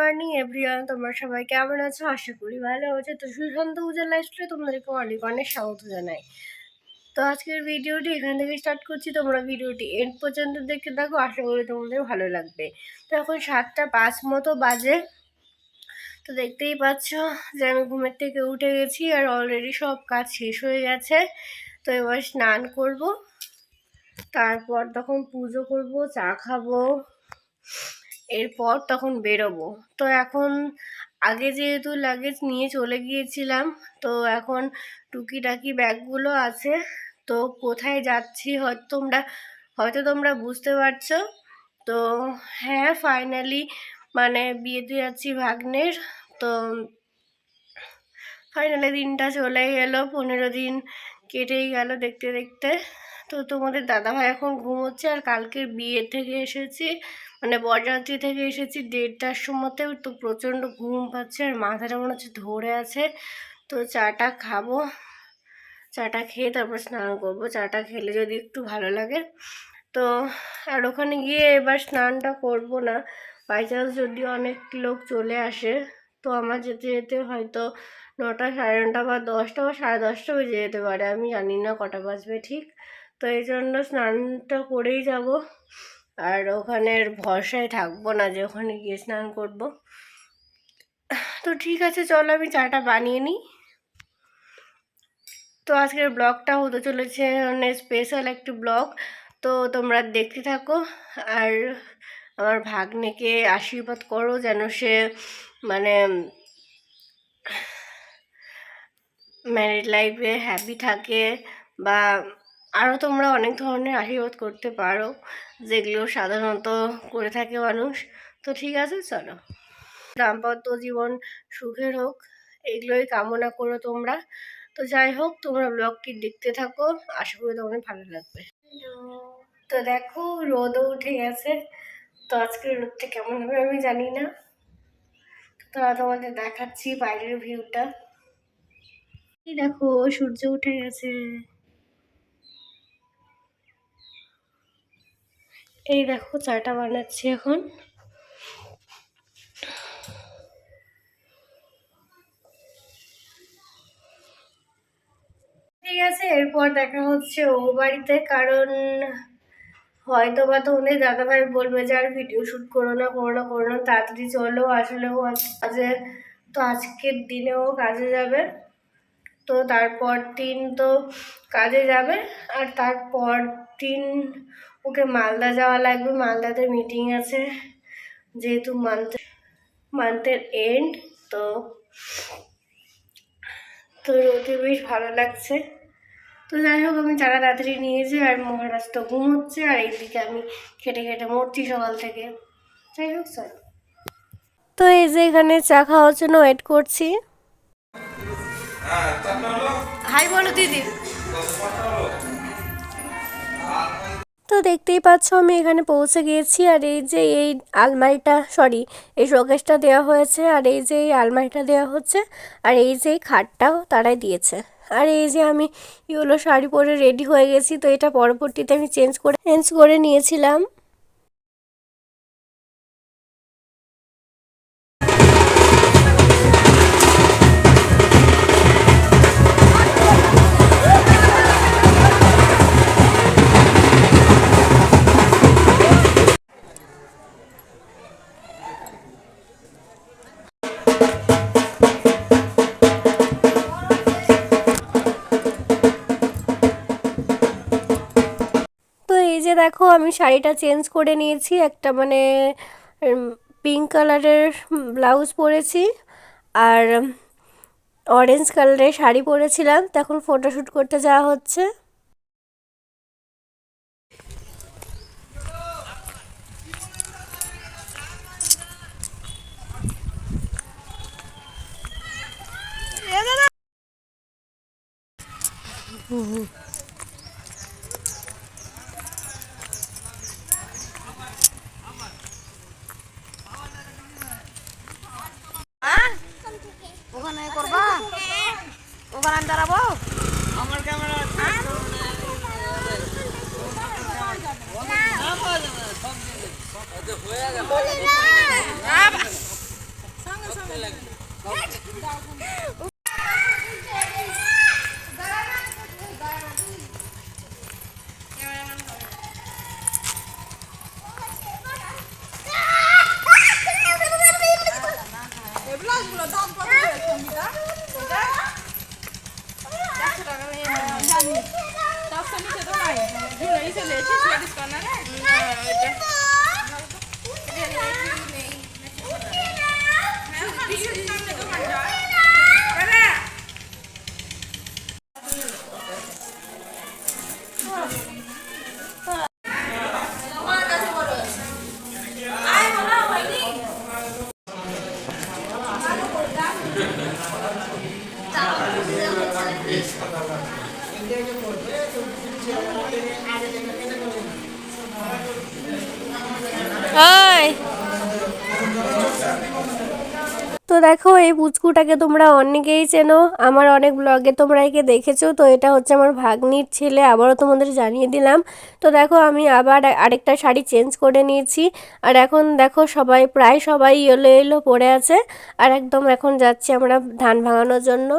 Morning everyone তোমরা সবাই কেমন আছো? আশা করি ভালো আছো। তো সুশান্ত পূজার লাইফস্টাইলে তোমাদেরকে অনেক অনেক স্বাগত জানাই। তো আজকের ভিডিওটি এখান থেকে স্টার্ট করছি। তোমরা ভিডিওটি এন্ড পর্যন্ত দেখতে থাকো। আশা করি তোমাদের ভালো লাগবে। তো এখন সাতটা পাঁচ মতো বাজে। তো দেখতেই পাচ্ছ যে আমি ঘুমের থেকে উঠে গেছি আর অলরেডি সব কাজ শেষ হয়ে গেছে। তো এবার স্নান করব। তারপর তখন পুজো করব, চা খাব। এরপর তখন বেরোবো। তো এখন আগে যেহেতু লাগেজ নিয়ে চলে গিয়েছিলাম, তো এখন টুকিটাকি ব্যাগগুলো আছে। তো কোথায় যাচ্ছি হয়তো তোমরা হয়তো তোমরা বুঝতে পারছ। তো হ্যাঁ ফাইনালি মানে বিয়েতে যাচ্ছি ভাগ্নের। তো ফাইনালি দিনটা চলে গেল পনেরো দিন কেটেই গেল দেখতে দেখতে। তো তোমাদের দাদাভাই এখন ঘুমোচ্ছে আর কালকের বিয়ে থেকে এসেছি মানে বরযাত্রী থেকে এসেছি দেড়টার সময়তে, তো প্রচণ্ড ঘুম পাচ্ছে আর মাথাটা মনে হচ্ছে ধরে আছে। তো চাটা খাব, চাটা খেয়ে তারপর স্নান করব। চাটা খেলে যদি একটু ভালো লাগে। তো আর ওখানে গিয়ে এবার স্নানটা করব না। বাই চান্স যদি অনেক লোক চলে আসে, তো আমার যেতে যেতে হয়তো নটা সাড়ে নটা বা দশটা বা সাড়ে দশটা বেজে যেতে পারে। আমি জানি না কটা বাজবে ঠিক। তো এই জন্য স্নানটা করেই যাব। আর ওখানের ভরসায় থাকব না যে ওখানে গিয়ে স্নান করব। তো ঠিক আছে, চলো আমি চাটা বানিয়ে নিই। তো আজকের ব্লগটা হতে চলেছে মানে স্পেশাল একটি ব্লগ। তো তোমরা দেখতে থাকো, আর আমার ভাগ্নেকে আশীর্বাদ করো যেন সে মানে ম্যারিড লাইফে হ্যাপি থাকে বা আরও তোমরা অনেক ধরনের আশীর্বাদ করতে পারো, যেগুলো সাধারণত করে থাকে মানুষ। তো ঠিক আছে, চলো। দাম্পত্য জীবন সুখের হোক, এগুলোই কামনা করো তোমরা। তো যাই হোক, তোমরা ব্লগটি দেখতে থাকো, আশা করি তোমাদের ভালো লাগবে। তো দেখো, রোদও উঠে গেছে। তো আজকের রোদটা কেমন হবে আমি জানি না। তো তোমাদের দেখাচ্ছি বাইরের ভিউটা দেখো, সূর্য উঠে গেছে। এই দেখো চাটা বানাচ্ছি এখন। ঠিক আছে, এরপর দেখা হচ্ছে ও বাড়িতে, কারণ হয়তো বা তোমাদের দাদাভাই বলবে যে, আর ভিডিও শ্যুট করো না করো না করো না, তাড়াতাড়ি চলো। আসলে ও কাজে, তো আজকের দিনেও কাজে যাবে। তো তারপর দিন তো কাজে যাবে, আর তারপর দিন ওকে মালদা যাওয়া লাগবে মালদাতে মিটিং আছে যেহেতু মান্থ মান্থের এন্ড তো তো ওকে বেশ ভালো লাগছে। তো যাই হোক আমি চারা তাড়াতাড়ি নিয়েছি আর মহারাজ তো ঘুমোচ্ছে আর এইদিকে আমি খেটে খেটে মরছি সকাল থেকে। যাই হোক স্যার তো এই যে এখানে চা খাওয়ার জন্য ওয়েট করছি। হাই বলো দিদি। তো দেখতেই পাচ্ছ আমি এখানে পৌঁছে গিয়েছি আর এই যে এই আলমারিটা সরি এই শোকেসটা দেওয়া হয়েছে আর এই যে এই আলমারিটা দেওয়া হচ্ছে আর এই যে খাটটাও তারাই দিয়েছে। আর এই যে আমি ইয়েলো শাড়ি পরে রেডি হয়ে গেছি, তো এটা পরবর্তীতে আমি চেঞ্জ করে চেঞ্জ করে নিয়েছিলাম। এই যে দেখো, আমি শাড়িটা চেঞ্জ করে নিয়েছি। একটা মানে পিঙ্ক কালারের ব্লাউজ পরেছি আর অরেঞ্জ কালারের শাড়ি পরেছিলাম। তখন ফটোশ্যুট করতে যাওয়া হচ্ছে। 呜呜 আমি। তখন সে দোকানে ঘুরেই চলে এসেছি ডিসকাউন্টারে Yeah. তো দেখো, এই পুচকুটাকে তোমরা অনেকেই চেনো। আমার অনেক ব্লগে তোমরা একে দেখেছ। তো এটা হচ্ছে আমার ভাগ্নির ছেলে। আবারও তোমাদের জানিয়ে দিলাম। তো দেখো, আমি আবার আরেকটা শাড়ি চেঞ্জ করে নিয়েছি। আর এখন দেখো, সবাই, প্রায় সবাই এলো এলো পড়ে আছে। আর একদম এখন যাচ্ছি আমরা ধান ভাঙানোর জন্য।